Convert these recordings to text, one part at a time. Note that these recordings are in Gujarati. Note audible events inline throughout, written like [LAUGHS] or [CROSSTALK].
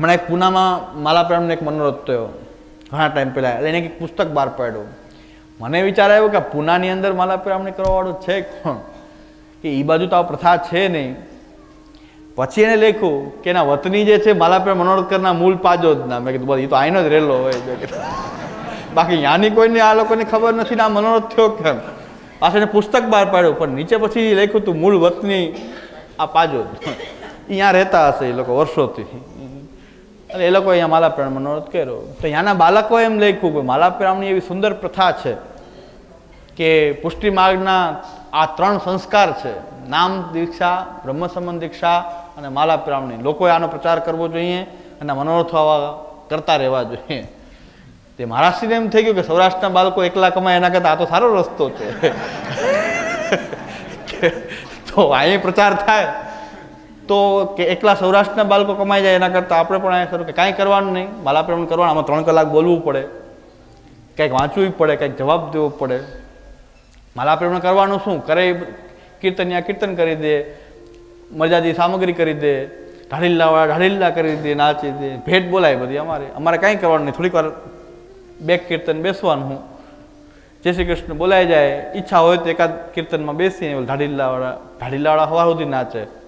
હમણાં એક પૂનામાં માલાપ્રામનો એક મનોરથ થયો. ઘણા ટાઈમ પહેલાં. એટલે એને એક પુસ્તક બહાર પાડ્યું. મને વિચાર આવ્યો કે પૂનાની અંદર માલાપ્રામણી કરવાવાળો છે કોણ? કે એ બાજુ તો આ પ્રથા છે નહીં. પછી એને લખ્યું કે એના વતની જે છે મનોરથ કરનાર મૂળ પાજો જ ના. મેં કીધું, બસ એ તો આઈનો જ રહેલો હોય. બાકી યાની કોઈને, આ લોકોને ખબર નથી ને આ મનોરથ થયો કેમ? પાછળ એને પુસ્તક બહાર પાડ્યું. પણ નીચે પછી લખ્યું હતું મૂળ વતની આ પાજો અહીંયા રહેતા હશે એ લોકો વર્ષોથી. અને એ લોકો અહીંયા માલાપ્રાણ મનોરથ કર્યો. તો અહીંયાના બાળકોએ એમ લખ્યું કે માલાપ્રામની એવી સુંદર પ્રથા છે કે પુષ્ટિ માર્ગના આ ત્રણ સંસ્કાર છે. નામ દીક્ષા બ્રહ્મસંબંધ દીક્ષા અને માલાપ્રામણી લોકોએ આનો પ્રચાર કરવો જોઈએ અને મનોરથો આવા કરતા રહેવા જોઈએ. તે મહારાષ્ટ્રને એમ થઈ ગયું કે સૌરાષ્ટ્રના બાળકો એકલા કમાય એના કરતાં આ તો સારો રસ્તો છે. [LAUGHS] તો અહીં પ્રચાર થાય. તો કે એકલા સૌરાષ્ટ્રના બાળકો કમાઈ જાય એના કરતાં આપણે પણ અહીંયા કે કાંઈ કરવાનું નહીં. માલાપ્રમણ કરવાનું, આમાં ત્રણ કલાક બોલવું પડે. કંઈક વાંચવું પડે, કંઈક જવાબ દેવો પડે. માલાપ્રેમણ કરવાનું શું? કરે કીર્તન, યા કીર્તન કરી દે મજાદી સામગ્રી કરી દે ઢાળીલ્લાવાળા ઢાળીલ્લા કરી દે, નાચી દે, ભેટ બોલાય બધી અમારે. અમારે કાંઈ કરવાનું નહીં. થોડીક વાર બેક કીર્તન બેસવાનું હું. જય શ્રી કૃષ્ણ. બોલાઈ જાય. ઈચ્છા હોય તો એકાદ કીર્તનમાં બેસીએ ઢાળીલ્લાવાળા ઢાળીલ્લાવાળા હવા સુધી નાચે.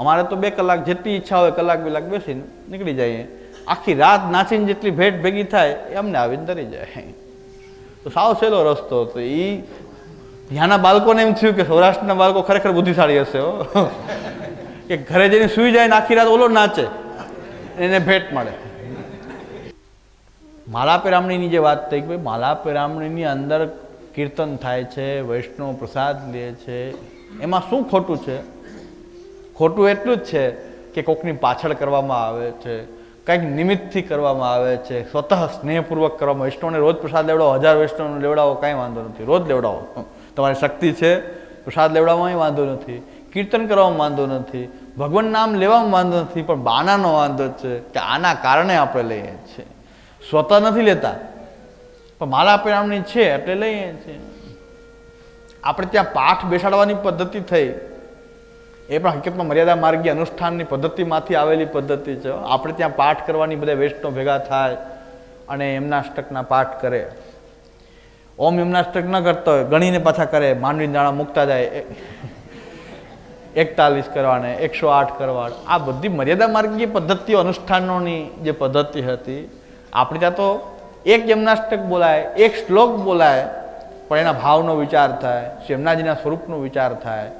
અમારે તો બે કલાક જેટલી ઈચ્છા હોય, કલાક કલાક બેસીને નીકળી જઈએ. આખી રાત નાચીને જેટલી ભેટ ભેગી થાય, એ અમને આવીને તરી જાય. તો સાવ સહેલો રસ્તો હતો. એ ત્યાંના બાળકોને એમ થયું કે સૌરાષ્ટ્રના બાળકો ખરેખર બુદ્ધિશાળી હશે, હો. કે ઘરે જઈને સૂઈ જાય ને આખી રાત ઓલો નાચે, એને ભેટ મળે. માલાપેરામણીની જે વાત થઈ કે ભાઈ, માલાપેરામણીની અંદર કીર્તન થાય છે, વૈષ્ણવ પ્રસાદ લે છે, એમાં શું ખોટું છે? ખોટું એટલું જ છે કે કોકની પાછળ કરવામાં આવે છે, કંઈક નિમિત્તથી કરવામાં આવે છે, સ્વતઃ સ્નેહપૂર્વક કરવામાં વૈષ્ણવને રોજ પ્રસાદ લેવડાવો, હજાર વૈષ્ણવને લેવડાવો, કાંઈ વાંધો નથી. રોજ લેવડાવો. તમારી શક્તિ છે, પ્રસાદ લેવડાવવામાં વાંધો નથી. કીર્તન કરવામાં વાંધો નથી. ભગવાન નામ લેવામાં વાંધો નથી, પણ બાનાનો વાંધો છે કે આના કારણે આપણે લઈએ છીએ. સ્વતઃ નથી લેતા, પણ માલા પરિણામની છે એટલે લઈએ છીએ. આપણે ત્યાં પાઠ બેસાડવાની પદ્ધતિ થઈ. એ પણ હકીકતમાં મર્યાદા માર્ગી અનુષ્ઠાનની પદ્ધતિમાંથી આવેલી પદ્ધતિ છે. આપણે ત્યાં પાઠ કરવાની બધા વૈષ્ણવ ભેગા થાય અને એમના અષ્ટકના પાઠ કરે. ઓમ એમના અષ્ટક ન કરતો હોય, ગણીને પાછા કરે માનવી દાણા મૂકતા જાય એકતાલીસ કરવાને, એકસો આઠ કરવાને. આ બધી મર્યાદા માર્ગીય પદ્ધતિઓ અનુષ્ઠાનોની જે પદ્ધતિ હતી, આપણે ત્યાં તો એક યમનાષ્ટક બોલાય, એક શ્લોક બોલાય, પણ એના ભાવનો વિચાર થાય શેમનાજીના સ્વરૂપનો વિચાર થાય.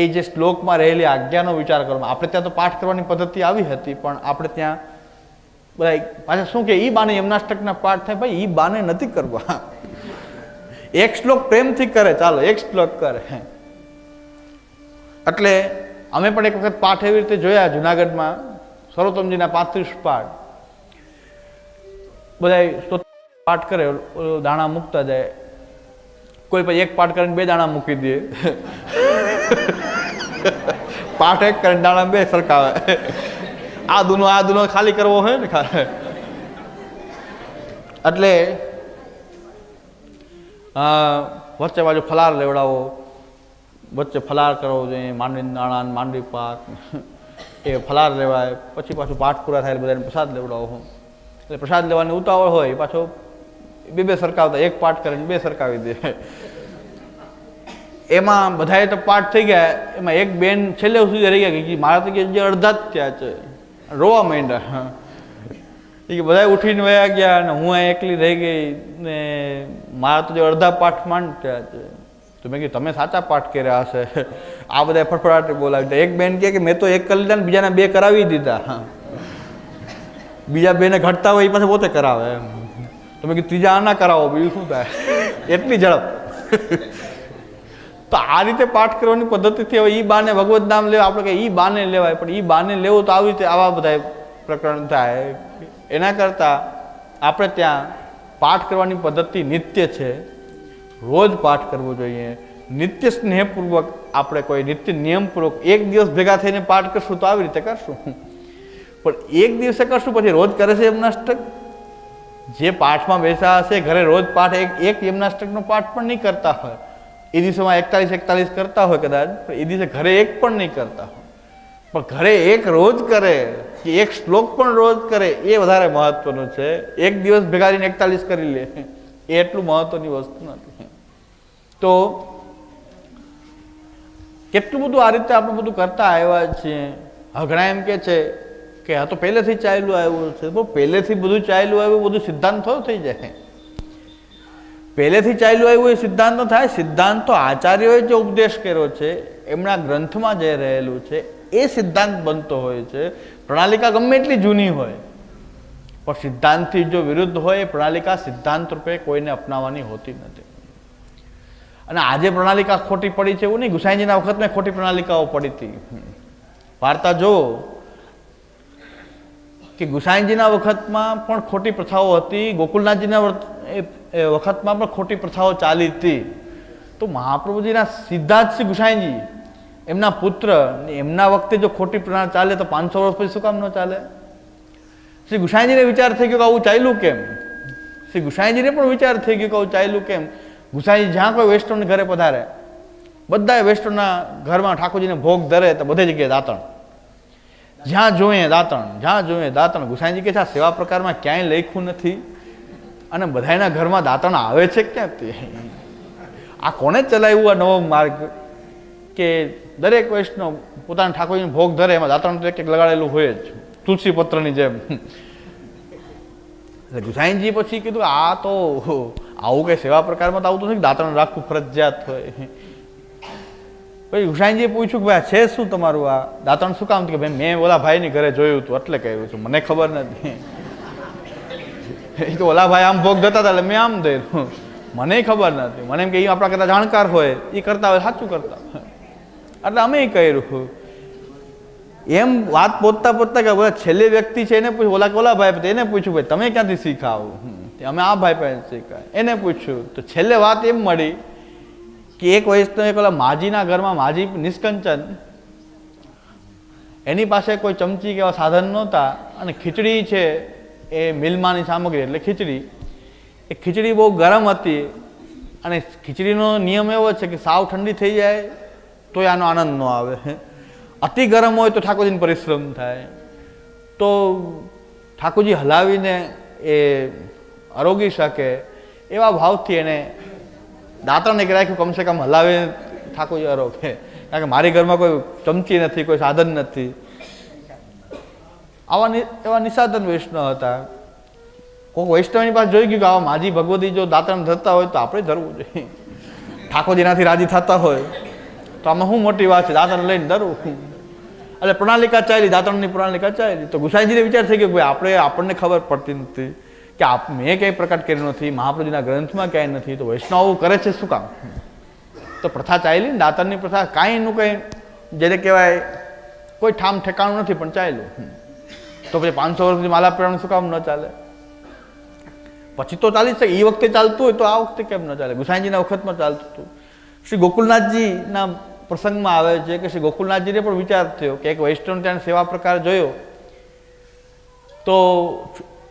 એ જે શ્લોકમાં રહેલી આજ્ઞાનો વિચાર કરવામાં, આપણે ત્યાં તો પાઠ કરવાની પદ્ધતિ આવી હતી, પણ આપણે ત્યાં બધા પાછા શું કે એ બાને યમનાષ્ટકના પાઠ થાય, ભાઈ એ બાને નથી કરવા. એક શ્લોક પ્રેમથી કરે, ચાલો, એક શ્લોક કરે. એટલે અમે પણ એક વખત પાઠ એવી રીતે જોયા જુનાગઢમાં સર્વોત્તમજીના પાંત્રીસ પાઠ. બધા પાઠ કરે દાણા મૂકતા જાય. કોઈ પછી એક પાઠ કરીને બે દાણા મૂકી દે. પાઠ એક કરીને દાણા બે સરખાવે. આ દુનો આ દુનો ખાલી કરવો હોય ને એટલે વચ્ચે બાજુ ફલાર લેવડાવો, વચ્ચે ફલાર કરવો જોઈએ, માંડવી દાણા માંડવી પાક, એ ફલાર લેવાય, પછી પાછું પાઠ પૂરા થાય બધાને પ્રસાદ લેવડાવો. એટલે પ્રસાદ લેવાની ઉતાવળ હોય પાછો બે બે સરકાવતા એક પાઠ કરીને બે સરકાવી દે. એમાં બધાએ તો પાઠ થઈ ગયા, એમાં એક બેન છેલ્લે સુધી રહી ગયા, કે મારા તો કે જે અડધા જ થયા છે. રોવા માંડ્યા. એ કે બધા ઉઠીને વયા ગયા અને હું અહીં એકલી રહી ગઈ ને મારા તો જે અડધા પાઠ માંડ થયા છે. તો મેં કીધું, તમે સાચા પાઠ કર્યા હશે. આ બધા ફટફડાટ બોલાવી દીધા. એક બેન કહે કે, મેં તો એક કરી લીધા ને બીજાના બે કરાવી દીધા. બીજા બેને ઘટતા હોય એ પાસે પોતે કરાવે એમ. તમે કીધું, ત્રીજા આના કરાવો, બીજું શું થાય? એટલી ઝડપ. તો આ રીતે પાઠ કરવાની પદ્ધતિથી હવે એ બાને ભગવત નામ લેવા, આપણે કે એ બાને લેવાય, પણ એ બાને લેવું તો આવી રીતે આવા બધા પ્રકરણ થાય. એના કરતાં આપણે ત્યાં પાઠ કરવાની પદ્ધતિ નિત્ય છે. રોજ પાઠ કરવો જોઈએ. નિત્ય સ્નેહપૂર્વક આપણે કોઈ નિત્ય નિયમપૂર્વક એક દિવસ ભેગા થઈને પાઠ કરશું તો આવી રીતે કરશું. પણ એક દિવસે કરશું, પછી રોજ કરે છે યમનાષ્ટક જે પાઠમાં બેસા હશે, ઘરે રોજ પાઠ એક એક યમનાષ્ટકનો પાઠ પણ નહીં કરતા હોય. એ દિવસોમાં એકતાલીસ એકતાલીસ કરતા હોય કદાચ, પણ એ દિવસે ઘરે એક પણ નહીં કરતા હોય. પણ ઘરે એક રોજ કરે, કે એક શ્લોક પણ રોજ કરે, એ વધારે મહત્વનું છે. એક દિવસ ભેગા કરીને એકતાલીસ કરી લે, એ એટલું મહત્વની વસ્તુ નથી. તો કેટલું બધું આ રીતે આપણે બધું કરતા આવ્યા છીએ. હઘણા ઘણા એમ કે છે કે આ તો પહેલેથી ચાલ્યું આવ્યું છે. પણ પહેલેથી બધું ચાલ્યું આવ્યું, બધું સિદ્ધાંત થોડો થઈ જાય. પહેલેથી ચાલ્યું આવ્યું એ સિદ્ધાંત થાય. સિદ્ધાંત તો આચાર્યોએ જે ઉપદેશ કર્યો છે, એમના ગ્રંથમાં જે રહેલું છે, એ સિદ્ધાંત બનતો હોય છે. પ્રણાલિકા ગમે એટલી જૂની હોય, પણ સિદ્ધાંતથી જો વિરુદ્ધ હોય, એ પ્રણાલિકા સિદ્ધાંત રૂપે કોઈને અપનાવવાની હોતી નથી. અને આજે પ્રણાલિકા ખોટી પડી છે એવું નહીં. ગુસાઈજીના વખતમાં ખોટી પ્રણાલિકાઓ પડી હતી. વાર્તા જુઓ. કે ગુસાઈનજીના વખતમાં પણ ખોટી પ્રથાઓ હતી ગોકુલનાથજીના વખતમાં પણ ખોટી પ્રથાઓ ચાલી હતી. તો મહાપ્રભુજીના સિદ્ધાર્થ શ્રી ગુસાઈનજી એમના પુત્ર એમના વખતે જો ખોટી પ્રથા ચાલે તો પાંચસો વર્ષ પછી શું કામ ન ચાલે? શ્રી ગુસાઈજીને વિચાર થઈ ગયો કે આવું ચાલ્યું કેમ? શ્રી ગુસાઈજીને પણ વિચાર થઈ ગયો કે આવું ચાલ્યું કેમ? ગુસાઈજી જ્યાં કોઈ વેસ્ટર્ન ઘરે પધારે બધા વેસ્ટર્નના ઘરમાં ઠાકોરજીને ભોગ ધરે તો બધે જગ્યાએ દાંતણ. જ્યાં જોઈએ દાંતણ, જ્યાં જોઈએ દાંતણ. ગુસાઈજી કે છે, આ સેવા પ્રકારમાં ક્યાંય લખ્યું નથી. અને બધાના ઘરમાં દાંતણ આવે છે ક્યાંથી? આ કોણે ચલાવ્યું આ નવો માર્ગ? કે દરેક વૈષ્ણવ પોતાના ઠાકોરજીને ભોગ ધરે, એમાં દાંતણ તો એક લગાડેલું હોય જ. તુલસી પત્રની જેમ. એટલે ગુસાઈજી પછી કીધું, આ તો આવું કંઈ સેવા પ્રકારમાં તો આવતું નથી. કે દાંતણ રાખવું ફરજિયાત હોય. પછી હુસાઈનજીએ પૂછ્યું કે ભાઈ છે શું તમારું આ દાંતણ? શું કામ? કે ભાઈ, મેં ઓલા ભાઈની ઘરે જોયું હતું, એટલે કહ્યું છું, મને ખબર નથી. એ તો ઓલા ભાઈ આમ ભોગ જતા હતા, એટલે મેં આમ દઈશું મને ખબર નથી. મને એમ કે એ આપણા કરતા જાણકાર હોય એ કરતા હોય, સાચું કરતા એટલે અમે કર્યું. એમ વાત પોતતા પોતતા કે બધા છેલ્લી વ્યક્તિ છે, એને પૂછ્યું, ઓલા ઓલા ભાઈ એને પૂછ્યું, ભાઈ, તમે ક્યાંથી શીખાવો? અમે આ ભાઈ પાસે શીખાય. એને પૂછ્યું. તો છેલ્લે વાત એમ મળી કે એક વૈષ્ણવ પેલા માજીના ઘરમાં માજી નિષ્કંચન, એની પાસે કોઈ ચમચી કે એવા સાધન નહોતા અને ખીચડી છે એ મિલમાંની સામગ્રી એટલે ખીચડી. એ ખીચડી બહુ ગરમ હતી અને ખીચડીનો નિયમ એવો છે કે સાવ ઠંડી થઈ જાય તોય આનો આનંદ ન આવે. અતિ ગરમ હોય તો ઠાકોરજીને પરિશ્રમ થાય. તો ઠાકોરજી હલાવીને એ આરોગી શકે એવા ભાવથી એને દાંતણ એક રાખ્યું, કમસે કમ હલાવે ઠાકોરજી આરોગે કારણ કે મારી ઘરમાં કોઈ ચમચી નથી, કોઈ સાધન નથી. આવા એવા નિસાધન વૈષ્ણવ હતા. કોઈ વૈષ્ણવની પાસે જોઈ ગયું કે આવા માજી ભગવતી જો દાંતણ ધરતા હોય તો આપણે ધરવું જોઈએ. ઠાકોરજીનાથી રાજી થતા હોય. તો આમાં શું મોટી વાત છે? દાંતણ લઈને ધરવું. એટલે પ્રણાલિકા ચાલી, દાંતણની પ્રણાલિકા ચાલી. તો ગુસાઈજીને વિચાર થઈ ગયો કે ભાઈ, આપણે, આપણને ખબર પડતી નથી. કે આપ મેં ક્યાંય પ્રકટ કર્યું નથી, મહાપ્રભુજીના ગ્રંથમાં ક્યાંય નથી, તો વૈષ્ણવ કરે છે શું કામ? તો પ્રથા ચાલી ને દાંતણની પ્રથા કાંઈ નું કંઈ, જેને કહેવાય, કોઈ ઠામ ઠેકાણું નથી, પણ ચાલ્યું. તો પછી પાંચસો વર્ષથી માલા પહેરવાનું શું કામ ન ચાલે? પછી તો ચાલી શકે એ વખતે ચાલતું હોય તો આ વખતે કેમ ન ચાલે? ગુસાઈજીના વખતમાં ચાલતું હતું. શ્રી ગોકુલનાથજીના પ્રસંગમાં આવે છે કે શ્રી ગોકુલનાથજીને પણ વિચાર થયો કે એક વૈષ્ણવ ત્યાં સેવા પ્રકાર જોયો. તો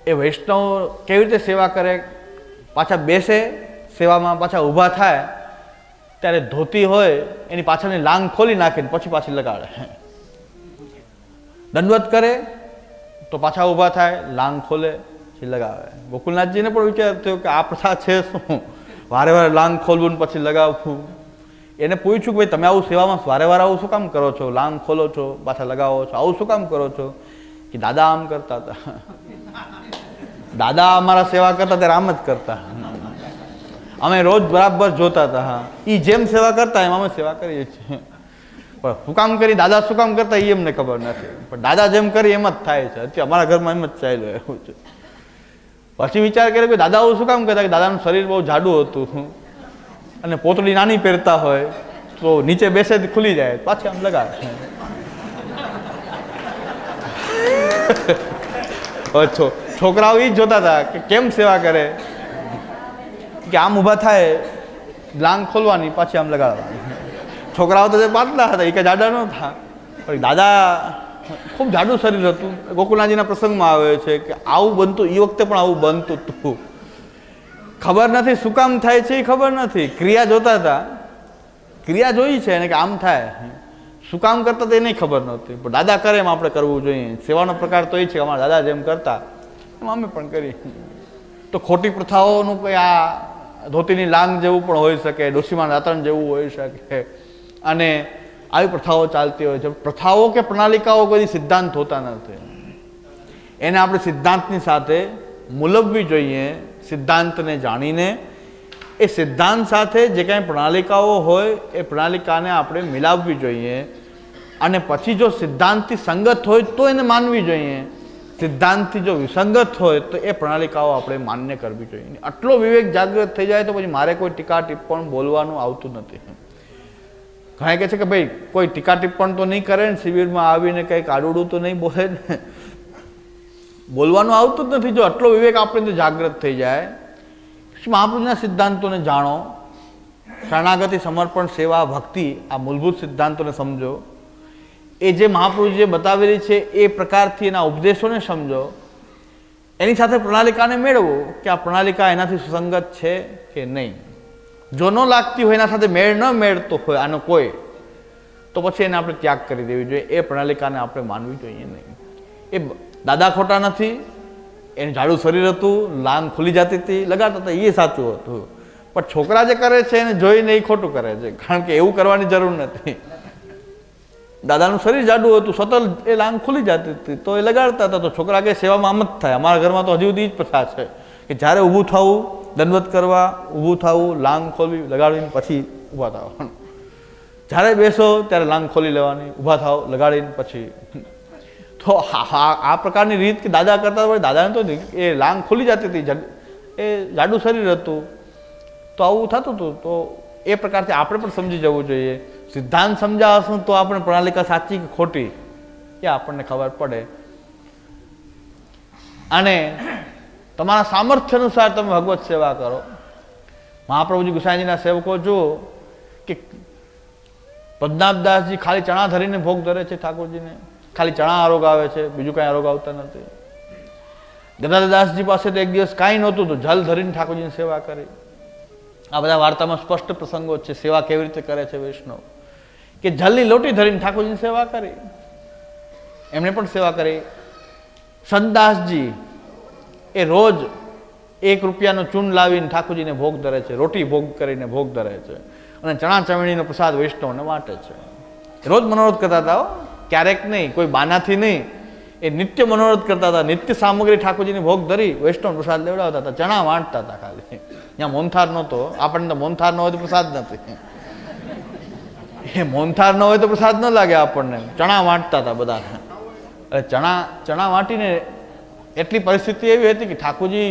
એ વૈષ્ણવ કેવી રીતે સેવા કરે, પાછા બેસે, સેવામાં પાછા ઊભા થાય, ત્યારે ધોતી હોય, એની પાછળની લાંગ ખોલી નાખીને પછી પાછી લગાડે. દંડવત કરે, તો પાછા ઊભા થાય, લાંગ ખોલે, પછી લગાવે. ગોકુલનાથજીને પણ વિચાર થયો કે આ પ્રથા છે શું? વારે વારે લાંગ ખોલવું ને પછી લગાવવું. એને પૂછ્યું કે ભાઈ, તમે આવું સેવામાં વારે વારે આવું શું કામ કરો છો? લાંગ ખોલો છો, પાછા લગાવો છો, આવું શું કામ કરો છો? કે દાદા આમ કરતા હતા. દાદા અમારા સેવા કરતા ત્યારે આમ જ કરતા. અમે રોજ બરાબર જોતા હતા, હા. એ જેમ સેવા કરતા, એમ અમે સેવા કરીએ છીએ. પણ શું કામ કરી, દાદા શું કામ કરતા એ અમને ખબર નથી. પણ દાદા જેમ કરી, એમ જ થાય છે. અત્યારે અમારા ઘરમાં એમ જ ચાલ્યો એવું છે. પછી વિચાર કર્યો કે દાદા શું કામ કરતા, કે દાદાનું શરીર બહુ જાડું હતું. અને પોતળી નાની પહેરતા હોય, તો નીચે બેસે ખુલી જાય, પાછી આમ લગાવે હવે છો છોકરાઓ એ જ જોતા હતા કે કેમ સેવા કરે? કે આમ ઊભા થાય, લાંગ ખોલવાની, પાછી આમ લગાડવાની. છોકરાઓ તો પાતળા હતા એ કાંઈ જાડા ન હતા પણ દાદા, ખૂબ જાડું શરીર હતું. ગોકુલનાથજીના પ્રસંગમાં આવે છે કે આવું બનતું એ વખતે પણ આવું બનતું હતું. ખબર નથી શું કામ થાય છે એ ખબર નથી. ક્રિયા જોતા હતા. ક્રિયા જોઈ છે એને કે આમ થાય. શું કામ કરતા તે નહીં ખબર નહોતી. પણ દાદા કરે એમ આપણે કરવું જોઈએ. સેવાનો પ્રકાર તો એ છે અમારા દાદા જેમ કરતા, એમ અમે પણ કરી તો ખોટી પ્રથાઓનું કંઈ આ ધોતીની લાંગ જેવું પણ હોઈ શકે ડોસીમાં દાતણ જેવું હોઈ શકે. અને આવી પ્રથાઓ ચાલતી હોય છે. પ્રથાઓ કે પ્રણાલિકાઓ કોઈ સિદ્ધાંત હોતા નથી. એને આપણે સિદ્ધાંતની સાથે મૂલવવી જોઈએ, સિદ્ધાંતને જાણીને એ સિદ્ધાંત સાથે જે કાંઈ પ્રણાલિકાઓ હોય, એ પ્રણાલિકાને આપણે મિલાવવી જોઈએ. અને પછી જો સિદ્ધાંતથી સંગત હોય, તો એને માનવી જોઈએ. સિદ્ધાંતથી જો વિસંગત હોય, તો એ પ્રણાલિકાઓ આપણે માન્ય કરવી જોઈએ. આટલો વિવેક જાગૃત થઈ જાય, તો પછી મારે કોઈ ટીકા ટિપ્પણ બોલવાનું આવતું નથી. ઘણા કહે છે કે ભાઈ, કોઈ ટીકા ટિપ્પણ તો નહીં કરે ને, શિબિરમાં આવીને કંઈક આડુડું તો નહીં બોલે ને. બોલવાનું આવતું જ નથી. જો આટલો વિવેક આપણે અંદર જાગૃત થઈ જાય શ્રી મહાપ્રભુના સિદ્ધાંતોને જાણો, શરણાગતિ, સમર્પણ, સેવા, ભક્તિ, આ મૂળભૂત સિદ્ધાંતોને સમજો. એ જે મહાપ્રભુજીએ બતાવેલી છે એ પ્રકારથી એના ઉપદેશોને સમજો. એની સાથે પ્રણાલિકાને મેળવો કે આ પ્રણાલિકા એનાથી સુસંગત છે કે નહીં. જો ન લાગતી હોય, એના સાથે મેળ ન મેળતો હોય, આનો કોઈ, તો પછી એને આપણે ત્યાગ કરી દેવી જોઈએ. એ પ્રણાલિકાને આપણે માનવી જોઈએ નહીં. એ દાદા ખોટા નથી એનું જાડું શરીર હતું લાંગ ખુલી જતી હતી, લગાડતા હતા, એ સાચું હતું. પણ છોકરા જે કરે છે એને જોઈને એ ખોટું કરે છે, કારણ કે એવું કરવાની જરૂર નથી. દાદાનું શરીર જાડું હતું, સતત એ લાંગ ખુલી જતી હતી, તો એ લગાડતા હતા, તો છોકરા કે સેવામાં આમ જ થાય. અમારા ઘરમાં તો હજી સુધી જ પ્રથા છે, કે જ્યારે ઊભું થવું, દંડવત કરવા, ઊભું થવું લાંગ ખોલવી લગાડીને પછી ઊભા થવાનું. જ્યારે બેસો, ત્યારે લાંગ ખોલી લેવાની, ઊભા થાવ, લગાડીને પછી તો આ પ્રકારની રીત કે દાદા કરતા હોય, દાદાને તો એ લાંગ ખુલી જતી હતી એ જાડું શરીર હતું. તો આવું થતું હતું, તો એ પ્રકારથી આપણે પણ સમજી જવું જોઈએ. સિદ્ધાંત સમજાવશું તો આપણે પ્રણાલિકા સાચી કે ખોટી, એ આપણને ખબર પડે. અને તમારા સામર્થ્ય અનુસાર તમે ભગવત સેવા કરો. મહાપ્રભુજી ગુસાઈજીના સેવકો જુઓ કે પદ્મનાભદાસજી ખાલી ચણા ધરીને ભોગ ધરે છે ઠાકોરજીને. ખાલી ચણા આરોગ આવે છે, બીજું કાંઈ આરોગ આવતા નથી. ગદાદાસજી પાસે તો એક દિવસ કાંઈ નહોતું તો જલ ધરીને ઠાકોરજીની સેવા કરી. આ બધા વાર્તામાં સ્પષ્ટ પ્રસંગો છે, સેવા કેવી રીતે કરે છે વૈષ્ણવ. કે જલની લોટી ધરીને ઠાકોરજીની સેવા કરી. એમણે પણ સેવા કરી. સંતદાસજી એ રોજ એક રૂપિયાનો ચૂન લાવીને ઠાકોરજીને ભોગ ધરે છે, રોટી ભોગ કરીને ભોગ ધરે છે. અને ચણા ચવણીનો પ્રસાદ વૈષ્ણવને વાંટે છે. રોજ મનોરથ કરતા હતા. ક્યારેક નહીં, કોઈ બાનાથી નહીં. એ નિત્ય મનોરથ કરતા હતા. નિત્ય સામગ્રી ઠાકોરજીની ભોગ ધરી વૈષ્ણવ પ્રસાદ લેવડાવતા હતા. ચણા વાંટતા હતા ખાલી. ત્યાં મોનથાર નહોતો. આપણને તો મોનથાર ન હોય તો પ્રસાદ નથી. એ મોનથાર ન હોય તો પ્રસાદ ન લાગે આપણને. ચણા વાંટતા હતા બધા. ચણા ચણા વાંટીને એટલી પરિસ્થિતિ એવી હતી કે ઠાકોરજી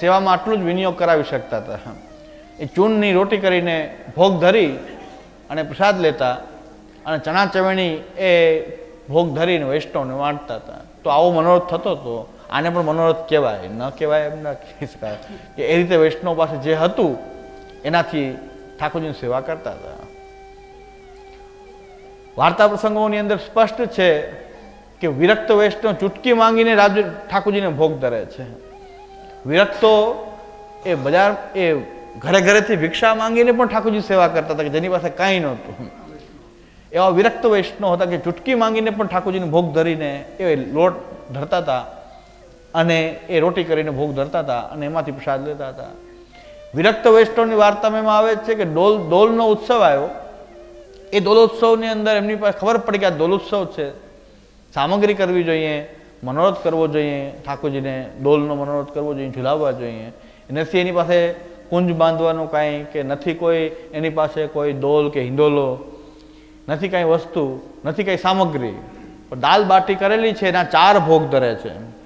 સેવામાં આટલું જ વિનિયોગ કરાવી શકતા હતા. એ ચૂનની રોટી કરીને ભોગ ધરી અને પ્રસાદ લેતા અને ચણા ચવેણી એ ભોગ ધરીને વૈષ્ણવને વાંટતા હતા. તો આવો મનોરથ થતો હતો. આને પણ મનોરથ કહેવાય. ન કહેવાય એમ ન કહી શકાય. કે એ રીતે વૈષ્ણવ પાસે જે હતું, એનાથી ઠાકોરજીની સેવા કરતા હતા. વાર્તા પ્રસંગોની અંદર સ્પષ્ટ છે કે વિરક્ત વૈષ્ણવ ચૂટકી માંગીને રાજ ઠાકોરજીને ભોગ ધરે છે. વિરક્તો એ બજાર, એ ઘરે ઘરેથી ભિક્ષા માંગીને પણ ઠાકોરજી સેવા કરતા હતા કે જેની પાસે કાંઈ નહોતું. એવા વિરક્ત વૈષ્ણવ હતા કે ચૂટકી માંગીને પણ ઠાકોરજીને ભોગ ધરીને એ લોટ ધરતા હતા અને એ રોટી કરીને ભોગ ધરતા હતા અને એમાંથી પ્રસાદ લેતા હતા. વિરક્ત વૈષ્ણવની વાર્તામાં આવે છે કે ડોલ, ડોલનો ઉત્સવ આવ્યો. એ દોલોત્સવની અંદર એમની પાસે ખબર પડી કે આ દોલોત્સવ છે. સામગ્રી કરવી જોઈએ, મનોરથ કરવો જોઈએ, ઠાકોરજીને ડોલનો મનોરથ કરવો જોઈએ, ઝુલાવવા જોઈએ. નથી એની પાસે કુંજ બાંધવાનું કાંઈ કે નથી કોઈ, એની પાસે કોઈ ડોલ કે હિંડોલો નથી કાંઈ વસ્તુ, નથી કાંઈ સામગ્રી. પણ દાલ બાટી કરેલી છે, એના ચાર ભોગ ધરે છે.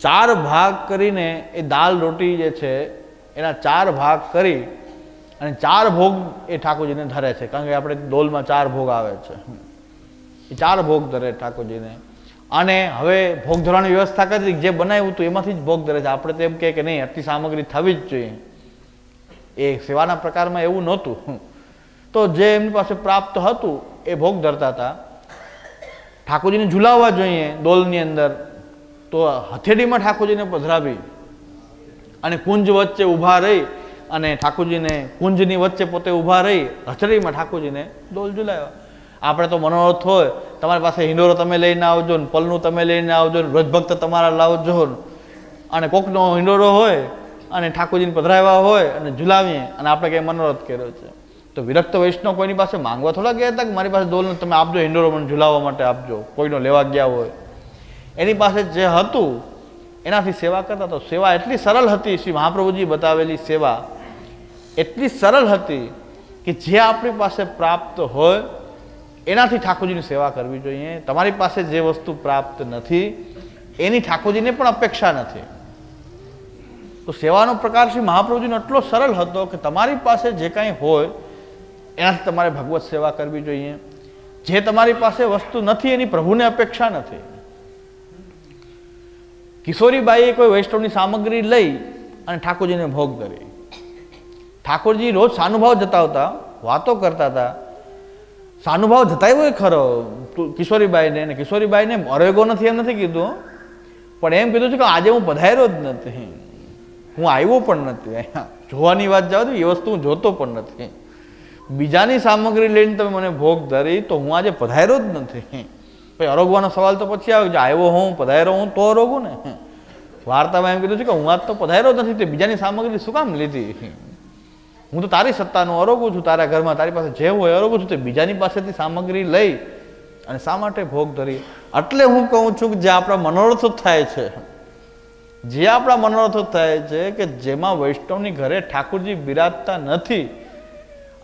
ચાર ભાગ કરીને એ દાલ રોટી જે છે, એના ચાર ભાગ કરી અને ચાર ભોગ એ ઠાકોરજીને ધરે છે. કારણ કે આપણે ડોલમાં ચાર ભોગ આવે છે. એ ચાર ભોગ ધરે ઠાકોરજીને. અને હવે ભોગ ધરવાની વ્યવસ્થા કરી જે બનાવ્યું હતું, એમાંથી જ ભોગ ધરે છે. આપણે તો એમ કહે કે નહીં, આટલી સામગ્રી થવી જ જોઈએ. એ સેવાના પ્રકારમાં એવું નહોતું. તો જે એમની પાસે પ્રાપ્ત હતું, એ ભોગ ધરતા હતા. ઠાકોરજીને ઝુલાવવા જોઈએ દોલની અંદર, તો હથેળીમાં ઠાકોરજીને પધરાવી અને કુંજ વચ્ચે ઊભા રહી અને ઠાકોરજીને કુંજની વચ્ચે પોતે ઊભા રહી હથેળીમાં ઠાકોરજીને દોલ ઝુલાવ્યા. આપણે તો મનોરથ હોય, તમારી પાસે હિંડોરો તમે લઈને આવજો ને પલનું તમે લઈને આવજો ને વ્રજભક્ત તમારા લાવજો અને કોકનો હિંડોરો હોય અને ઠાકોરજીને પધરાવ્યા હોય અને ઝુલાવીએ અને આપણે કંઈ મનોરથ કર્યો છે. તો વિરક્ત વૈષ્ણવ કોઈની પાસે માંગવા થોડા ગયા હતા કે મારી પાસે દોલ તમે આપજો હિંડોરો મને ઝુલાવવા માટે આપજો. કોઈનો લેવા ગયા હોય. એની પાસે જે હતું, એનાથી સેવા કરતા તો સેવા એટલી સરળ હતી, શ્રી મહાપ્રભુજી બતાવેલી સેવા એટલી સરળ હતી કે જે આપણી પાસે પ્રાપ્ત હોય, એનાથી ઠાકોરજીની સેવા કરવી જોઈએ. તમારી પાસે જે વસ્તુ પ્રાપ્ત નથી, એની ઠાકોરજીને પણ અપેક્ષા નથી. તો સેવાનો પ્રકાર શ્રી મહાપ્રભુજીનો એટલો સરળ હતો કે તમારી પાસે જે કાંઈ હોય એનાથી તમારે ભગવત સેવા કરવી જોઈએ. જે તમારી પાસે વસ્તુ નથી, એની પ્રભુને અપેક્ષા નથી. કિશોરીબાઈએ કોઈ વૈષ્ણવની સામગ્રી લઈ અને ઠાકોરજીને ભોગ કરી. ઠાકોરજી રોજ સાનુભાવ જતાવતા, વાતો કરતા હતા. સાનુભાવ જતાવ્યો ખરો, તું કિશોરીબાઈને અને કિશોરીબાઈને અરેગો નથી એમ નથી કીધું. પણ એમ કીધું છે કે આજે હું પધાર્યો જ નથી. હું આવ્યો પણ નથી. અહીંયા જોવાની વાત તો એ વસ્તુ હું જોતો પણ નથી. બીજાની સામગ્રી લઈને તમે મને ભોગ ધરી તો હું આજે પધાર્યો જ નથી. પછી અરોગવાનો સવાલ તો પછી આવ્યો આવ્યો હું પધાર્યો, હું તો અરોગું ને? વાર્તામાં એમ કીધું છે કે હું આજ તો પધાર્યો નથી, તે બીજાની સામગ્રી શું કામ લીધી? હું તો તારી સત્તાનું અરોગું છું, તારા ઘરમાં તારી પાસે જે હોય અરોગું છું, તે બીજાની પાસેથી સામગ્રી લઈ અને શા માટે ભોગ ધરી? એટલે હું કહું છું કે જે આપણા મનોરથો થાય છે, જે આપણા મનોરથો થાય છે કે જેમાં વૈષ્ણવની ઘરે ઠાકુરજી બિરાજતા નથી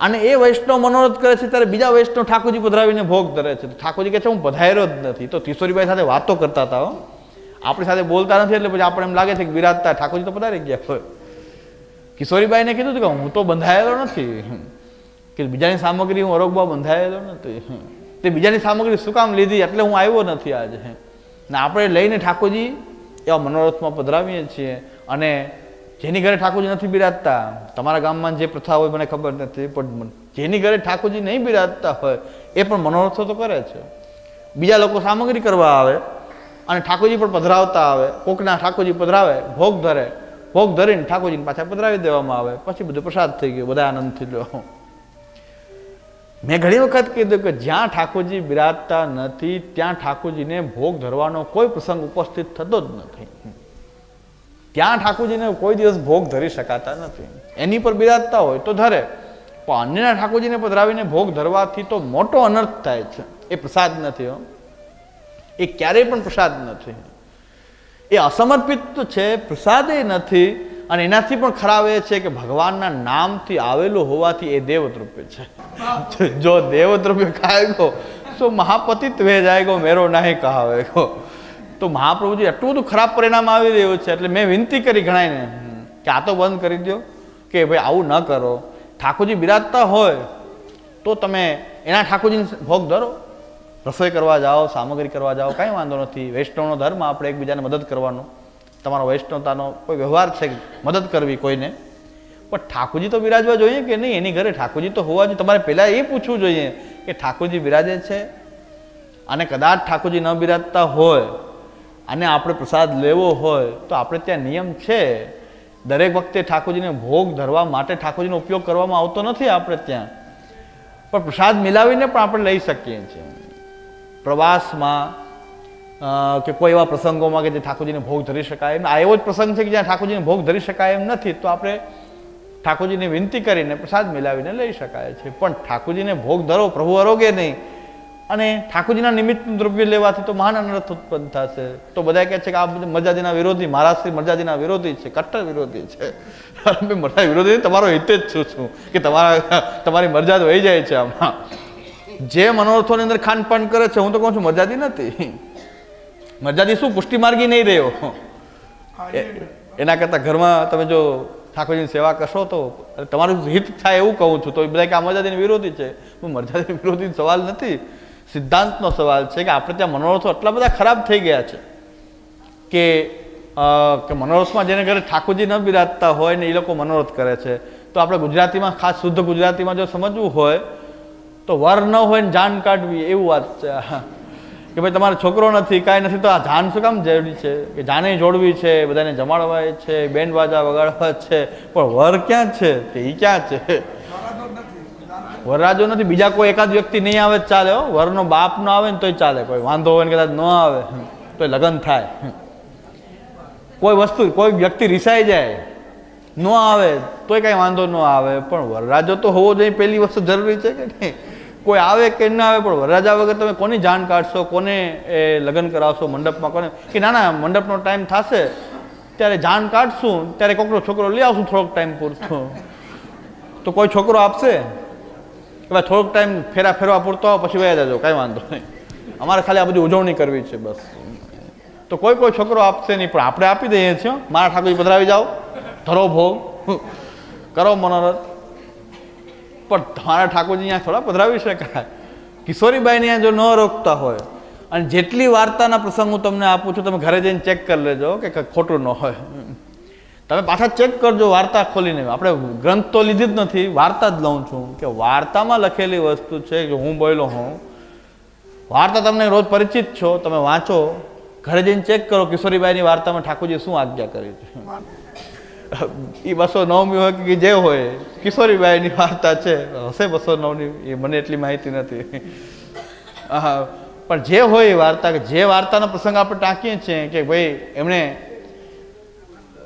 અને એ વૈષ્ણવ મનોરથ કરે છે ત્યારે બીજા વૈષ્ણવ ઠાકોરજી પધરાવીને ભોગ ધરે છે. ઠાકોરજી કહે છે, હું પધાર્યો જ નથી. તો કિશોરીભાઈ સાથે વાતો કરતા હતા. આપણી સાથે બોલતા નથી એટલે પછી આપણે એમ લાગે છે કે બિરાજતા ઠાકોરજી તો પધારી ગયા હોય. કિશોરીબાઈને કીધું હતું કે, હું તો બંધાયેલો નથી. કે બીજાની સામગ્રી હું અરોગવા બંધાયેલો નથી. તે બીજાની સામગ્રી શું કામ લીધી? એટલે હું આવ્યો નથી આજે. ને આપણે લઈને ઠાકોરજી એવા મનોરથમાં પધરાવીએ છીએ. અને જેની ઘરે ઠાકોરજી નથી બિરાજતા, તમારા ગામમાં જે પ્રથા હોય મને ખબર નથી, પણ જેની ઘરે ઠાકોરજી નહીં બિરાજતા હોય, એ પણ મનોરથો તો કરે છે. બીજા લોકો સામગ્રી કરવા આવે અને ઠાકોરજી પણ પધરાવતા આવે. કોકના ઠાકોરજી પધરાવે, ભોગ ધરે. ભોગ ધરીને ઠાકોરજીને પાછા પધરાવી દેવામાં આવે. પછી બધું પ્રસાદ થઈ ગયો, બધા આનંદથી લો. મેં ઘણી વખત કીધું કે જ્યાં ઠાકોરજી બિરાજતા નથી, ત્યાં ઠાકોરજીને ભોગ ધરવાનો કોઈ પ્રસંગ ઉપસ્થિત થતો જ નથી. ત્યાં ઠાકોરજીને કોઈ દિવસ ભોગ ધરી શકાતા નથી? એની પર બિરાજતા હોય તો ધરે. પણ અન્યના ઠાકોરજીને પધરાવીને ભોગ ધરવાથી તો મોટો અનર્થ થાય છે. એ પ્રસાદ નથી એ ક્યારેય પણ પ્રસાદ નથી. એ અસમર્પિત તો છે, પ્રસાદ એ નથી, અને એનાથી પણ ખરાબ એ છે કે ભગવાનના નામથી આવેલું હોવાથી એ દેવદ્રુપ્ય છે. જો દેવદ્રુપ્ય ખાય ગો તો મહાપતિત વે જાયગો મેરો નહીં કહાવેગો તો મહાપ્રભુજી એટલું બધું ખરાબ પરિણામ આવી રહ્યું છે, એટલે મેં વિનંતી કરી ઘણાને કે આ તો બંધ કરી દો કે ભાઈ આવું ન કરો. ઠાકોરજી બિરાજતા હોય, તો તમે એના ઠાકોરજીને ભોગ ધરો. રસોઈ કરવા જાઓ, સામગ્રી કરવા જાઓ, કાંઈ વાંધો નથી. વૈષ્ણવનો ધર્મ આપણે એકબીજાને મદદ કરવાનો. તમારો વૈષ્ણવતાનો કોઈ વ્યવહાર છે, મદદ કરવી કોઈને. પણ ઠાકોરજી તો બિરાજવા જોઈએ કે નહીં? એની ઘરે ઠાકોરજી તો હોવા જોઈએ. તમારે પહેલાં એ પૂછવું જોઈએ કે ઠાકોરજી બિરાજે છે? અને કદાચ ઠાકોરજી ન બિરાજતા હોય અને આપણે પ્રસાદ લેવો હોય તો આપણે ત્યાં નિયમ છે. દરેક વખતે ઠાકોરજીને ભોગ ધરવા માટે ઠાકોરજીનો ઉપયોગ કરવામાં આવતો નથી આપણે ત્યાં. પણ પ્રસાદ મિલાવીને પણ આપણે લઈ શકીએ છીએ. પ્રવાસમાં કે કોઈ એવા પ્રસંગોમાં કે જે ઠાકોરજીને ભોગ ધરી શકાય એમ, આ એવો જ પ્રસંગ છે કે જ્યાં ઠાકોરજીને ભોગ ધરી શકાય એમ નથી, તો આપણે ઠાકોરજીને વિનંતી કરીને પ્રસાદ મિલાવીને લઈ શકાય છે. પણ ઠાકોરજીને ભોગ ધરો, પ્રભુ આરોગ્ય નહીં. અને ઠાકોરજીના નિમિત્તનું દ્રવ્ય લેવાથી તો મહાન અનર્થ ઉત્પન્ન થશે. તો બધા કહે છે કે આ મરજાદીના વિરોધી મહારાષ્ટ્રી મરજાદીના વિરોધી છે, કટ્ટર વિરોધી છે. [LAUGHS] મરજા વિરોધી તમારો હિત જ છું છું કે તમારા, તમારી મરજાદ વહી જાય છે આમાં. જે મનોરથોની અંદર ખાનપાન કરે છે, હું તો કહું છું મરજાદી નથી. મરજાદી શું પુષ્ટિ માર્ગી નહીં રહ્યો? એના કરતાં ઘરમાં તમે જો ઠાકોરજીની સેવા કરશો તો, તમારું હિત થાય એવું કહું છું, તો એ બધા કે આ મરજાદીની વિરોધી છે. હું મરજાદી વિરોધી સવાલ નથી. સિદ્ધાંતનો સવાલ છે કે આપણે ત્યાં મનોરથો એટલા બધા ખરાબ થઈ ગયા છે કે કે મનોરથમાં જેને ઘરે ઠાકોરજી ન બિરાજતા હોય ને એ લોકો મનોરથ કરે છે. તો આપણે ગુજરાતીમાં, ખાસ શુદ્ધ ગુજરાતીમાં જો સમજવું હોય, તો વર ન હોય ને જાન કાઢવી, એવું વાત છે. કે ભાઈ તમારો છોકરો નથી, કાંઈ નથી, તો આ જાન શું કામ જરૂરી છે? કે જાને જોડવી છે, બધાને જમાડવાય છે બેન્ડ બાજા વગાડવા છે, પણ વર ક્યાં છે? કે એ ક્યાં છે? વરરાજો નથી. બીજા કોઈ એકાદ વ્યક્તિ નહીં આવે ચાલે વરનો બાપ ન આવે ને તોય ચાલે. કોઈ વાંધો હોય ને કદાચ ન આવે તોય લગ્ન થાય કોઈ વસ્તુ, કોઈ વ્યક્તિ રિસાઈ જાય, ન આવે, તોય કાંઈ વાંધો ન આવે. પણ વરરાજો તો હોવો જોઈએ. પહેલી વસ્તુ જરૂરી છે કે નહીં? કોઈ આવે કે ન આવે, પણ વરરાજા વગર તમે કોની જાણ કાઢશો? કોને એ લગ્ન કરાવશો મંડપમાં? કોને? કે ના ના, મંડપનો ટાઈમ થશે. ત્યારે જાણ કાઢશું ત્યારે કોકનો છોકરો લઈ આવશું થોડોક ટાઈમ પૂરતો. તો કોઈ છોકરો આપશે? કે ભાઈ થોડોક ટાઈમ ફેરા ફેરવા પૂરતો આવો પછી વયા જજો, કાંઈ વાંધો નહીં. અમારે ખાલી આ બધી ઉજવણી કરવી છે બસ. તો કોઈ કોઈ છોકરો આપશે નહીં, પણ આપણે આપી દઈએ છીએ. મારા ઠાકોરજી, પધરાવી જાઓ. ધરો ભોગ. કરો મનોરથ. પણ મારા ઠાકોરજી અહીંયા થોડા પધરાવી શકાય. કિશોરીબાઈને અહીંયા જો ન રોકતા હોય, અને જેટલી વાર્તાના પ્રસંગ હું તમને આપું છું, તમે ઘરે જઈને ચેક કરી લેજો, કે ખોટું ન હોય. તમે પાછા ચેક કરજો વાર્તા ખોલીને. આપણે ગ્રંથ તો લીધી જ નથી, વાર્તા જ લઉં છું કે વાર્તામાં લખેલી વસ્તુ છે કે હું બોલ્યો હું વાર્તા તમને રોજ પરિચિત છો, તમે વાંચો. ઘરે જઈને ચેક કરો, કિશોરીબાઈની વાર્તામાં ઠાકોરજી શું આજ્ઞા કરી છે? એ બસો નવમી હોય કે જે હોય, કિશોરીબાઈની વાર્તા છે. હશે બસો નવની, એ મને એટલી માહિતી નથી. પણ જે હોય એ વાર્તા કે જે વાર્તાનો પ્રસંગ આપણે ટાંકીએ છીએ કે ભાઈ, એમણે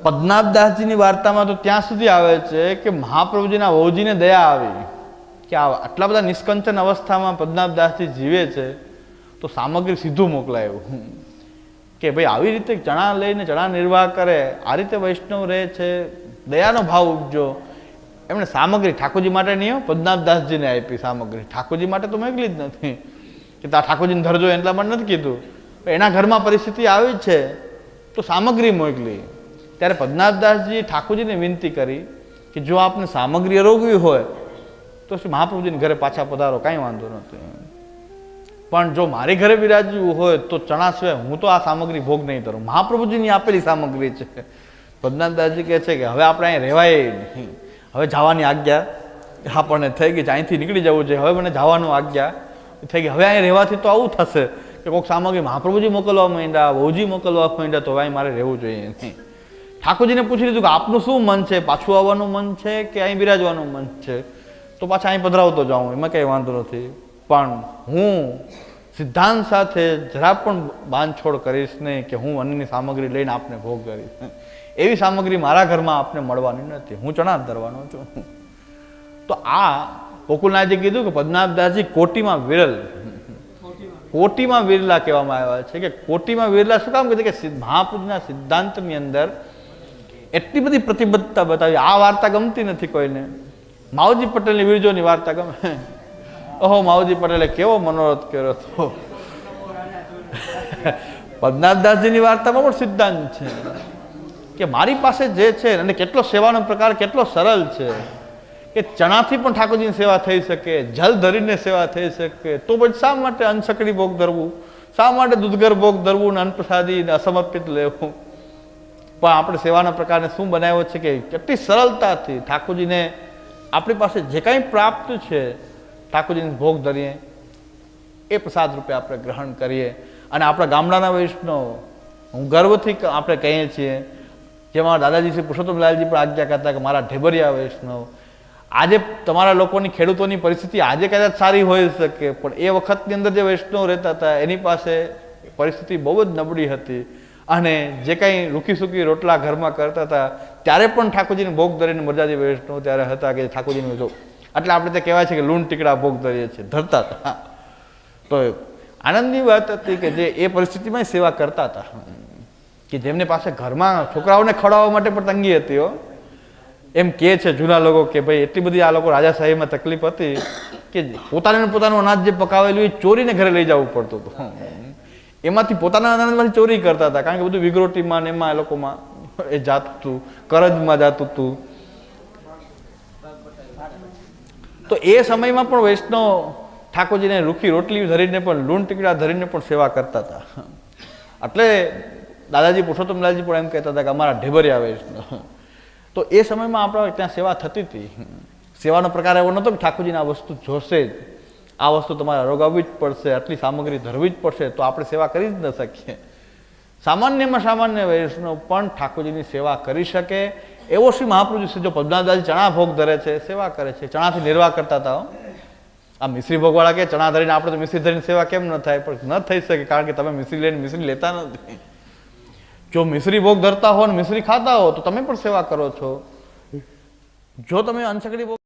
પદ્મનાભદાસજીની વાર્તામાં તો ત્યાં સુધી આવે છે કે મહાપ્રભુજીના વહુજીને દયા આવી કે આ આટલા બધા નિષ્કંચન અવસ્થામાં પદ્મનાભદાસજી જીવે છે, તો સામગ્રી સીધું મોકલાયું. કે ભાઈ આવી રીતે ચણા લઈને ચણા નિર્વાહ કરે, આ રીતે વૈષ્ણવ રહે છે, દયાનો ભાવ ઉપજો. એમણે સામગ્રી ઠાકોરજી માટે નહીં પદ્મનાભદાસજીને આપી સામગ્રી. ઠાકોરજી માટે તો મોકલી જ નથી. કે તા ઠાકોરજીને ધરજો એટલા માટે નથી કીધું. એના ઘરમાં પરિસ્થિતિ આવી છે, તો સામગ્રી મોકલી. ત્યારે પદ્મનાભદાસજી ઠાકોરજીને વિનંતી કરી કે જો આપને સામગ્રી અરોગવી હોય, તો શું મહાપ્રભુજીને ઘરે પાછા પધારો, કાંઈ વાંધો નથી પણ જો મારે ઘરે બિરાજવું હોય, તો ચણા સિવાય હું તો આ સામગ્રી ભોગ નહીં કરું મહાપ્રભુજીની આપેલી સામગ્રી છે. પદ્મનાભદાસજી કહે છે કે હવે આપણે અહીં રહેવાય નહીં. હવે જવાની આજ્ઞા આપણને થઈ ગઈ છે. અહીંથી નીકળી જવું છે. હવે મને જવાનું આજ્ઞા થઈ ગઈ. હવે અહીં રહેવાથી તો આવું થશે કે કોઈક સામગ્રી મહાપ્રભુજી મોકલવા માંડ્યા, વહુજી મોકલવા માંડ્યા, તો અહીં મારે રહેવું જોઈએ નહીં. ઠાકોરજીને પૂછી લીધું કે આપનું શું મન છે? પાછું આવવાનું મન છે કે અહીં બિરાજવાનું મન છે? તો પાછા અહીં પધરાવતો જાઉં. એમાં કંઈ વાંધો નથી. પણ હું સિદ્ધાંત સાથે જરા પણ બાંધછોડ કરીશ નહીં કે હું અન્નની સામગ્રી લઈને આપને ભોગ કરીશ. એવી સામગ્રી મારા ઘરમાં આપને મળવાની નથી. હું ચણા ધરવાનો છું. તો આ ગોકુલનાથજી કીધું કે પદ્મનાભદાસજી કોટીમાં વિરલ. કોટીમાં વિરલા કહેવામાં આવ્યા છે કે કોટીમાં વિરલા શું કામ કીધું કે મહાપુરુષના સિદ્ધાંતની અંદર એટલી બધી પ્રતિબદ્ધતા બતાવી. આ વાર્તા ગમતી નથી કોઈને. માવજી પટેલની વીરજોની વાર્તા ગમે. ઓહો, માવજી પટેલે કેવો મનોરથ કર્યો હતો. પદ્મનાભદાસજીની વાર્તામાં પણ સિદ્ધાંત છે કે મારી પાસે જે છે અને કેટલો સેવાનો પ્રકાર, કેટલો સરળ છે કે ચણાથી પણ ઠાકોરજીની સેવા થઈ શકે, જલ ધરીને સેવા થઈ શકે. તો પછી શા માટે અનસકડી ભોગ ધરવું? શા માટે દૂધગર ભોગ ધરવું ને અન્નપ્રસાદી ને અસમર્પિત લેવું? પણ આપણે સેવાના પ્રકારને શું બનાવ્યો છે કે કેટલી સરળતાથી ઠાકોરજીને આપણી પાસે જે કાંઈ પ્રાપ્ત છે, ઠાકોરજીને ભોગ ધરીએ, એ પ્રસાદ રૂપે આપણે ગ્રહણ કરીએ. અને આપણા ગામડાના વૈષ્ણવ, હું ગર્વથી આપણે કહીએ છીએ જેમાં દાદાજી શ્રી પુરુષોત્તમલાલજી પણ આજ્ઞા કરતા કે મારા ઢેબરિયા વૈષ્ણવ, આજે તમારા લોકોની ખેડૂતોની પરિસ્થિતિ આજે કદાચ સારી હોઈ શકે, પણ એ વખતની અંદર જે વૈષ્ણવ રહેતા હતા, એની પાસે પરિસ્થિતિ બહુ જ નબળી હતી. અને જે કંઈ રૂકી સૂકી રોટલા ઘરમાં કરતા હતા, ત્યારે પણ ઠાકોરજીને ભોગ ધરીને મરજાદી વૈષ્ણવ ત્યારે હતા કે ઠાકોરજીને જો, એટલે આપણે તે કહેવાય છે કે લૂણ ટીકડા ભોગ ધરીએ છીએ, ધરતા હતા. તો આનંદની વાત હતી કે જે એ પરિસ્થિતિમાં સેવા કરતા હતા. કે જેમને પાસે ઘરમાં છોકરાઓને ખવડાવવા માટે પણ તંગી હતી હો. એમ કહે છે જૂના લોકો કે ભાઈ, એટલી બધી આ લોકો રાજાશાહીમાં તકલીફ હતી કે પોતાને પોતાનું અનાજ જે પકાવેલું એ ચોરીને ઘરે લઈ જવું પડતું હતું. એમાંથી પોતાના અનાજમાંથી ચોરી કરતા હતા. કારણ કે બધું વિગ્રોટીમાં ને એમાં એ લોકોમાં એ જાતું હતું કરજમાં જાતું હતું તો એ સમયમાં પણ વૈષ્ણવ ઠાકોરજીને રૂખી રોટલી ધરીને પણ લૂણ ટીકડા ધરીને પણ સેવા કરતા હતા. એટલે દાદાજી પુરુષોત્તમલાલજી પણ એમ કહેતા હતા કે અમારા ઢેબરિયા વૈષ્ણવ. તો એ સમયમાં આપણા ત્યાં સેવા થતી હતી. સેવાનો પ્રકાર એવો નહોતો કે ઠાકોરજીને આ વસ્તુ જોશે જ. આ વસ્તુ તમારે રોગાવવી જ પડશે, આટલી સામગ્રી ધરવી જ પડશે, તો આપણે સેવા કરી જ ન શકીએ. સામાન્યમાં સામાન્ય વૈષ્ણવ પણ ઠાકોરજીની સેવા કરી શકે. એવો શ્રી મહાપુરુષ છે, જો પદ્મનાભદાસજી ચણા ભોગ ધરે છે, સેવા કરે છે, ચણાથી નિર્વાહ કરતા હતા આ મિશ્રી ભોગવાળા કે ચણા ધરીને આપણે તો મિશ્રી ધરીને સેવા કેમ ન થાય? પણ ન થઈ શકે, કારણ કે તમે મિશ્રી લઈને મિશ્રી લેતા નથી. જો મિશ્રી ભોગ ધરતા હો ને મિશ્રી ખાતા હો, તો તમે પણ સેવા કરો છો. જો તમે અંશકડી ભોગ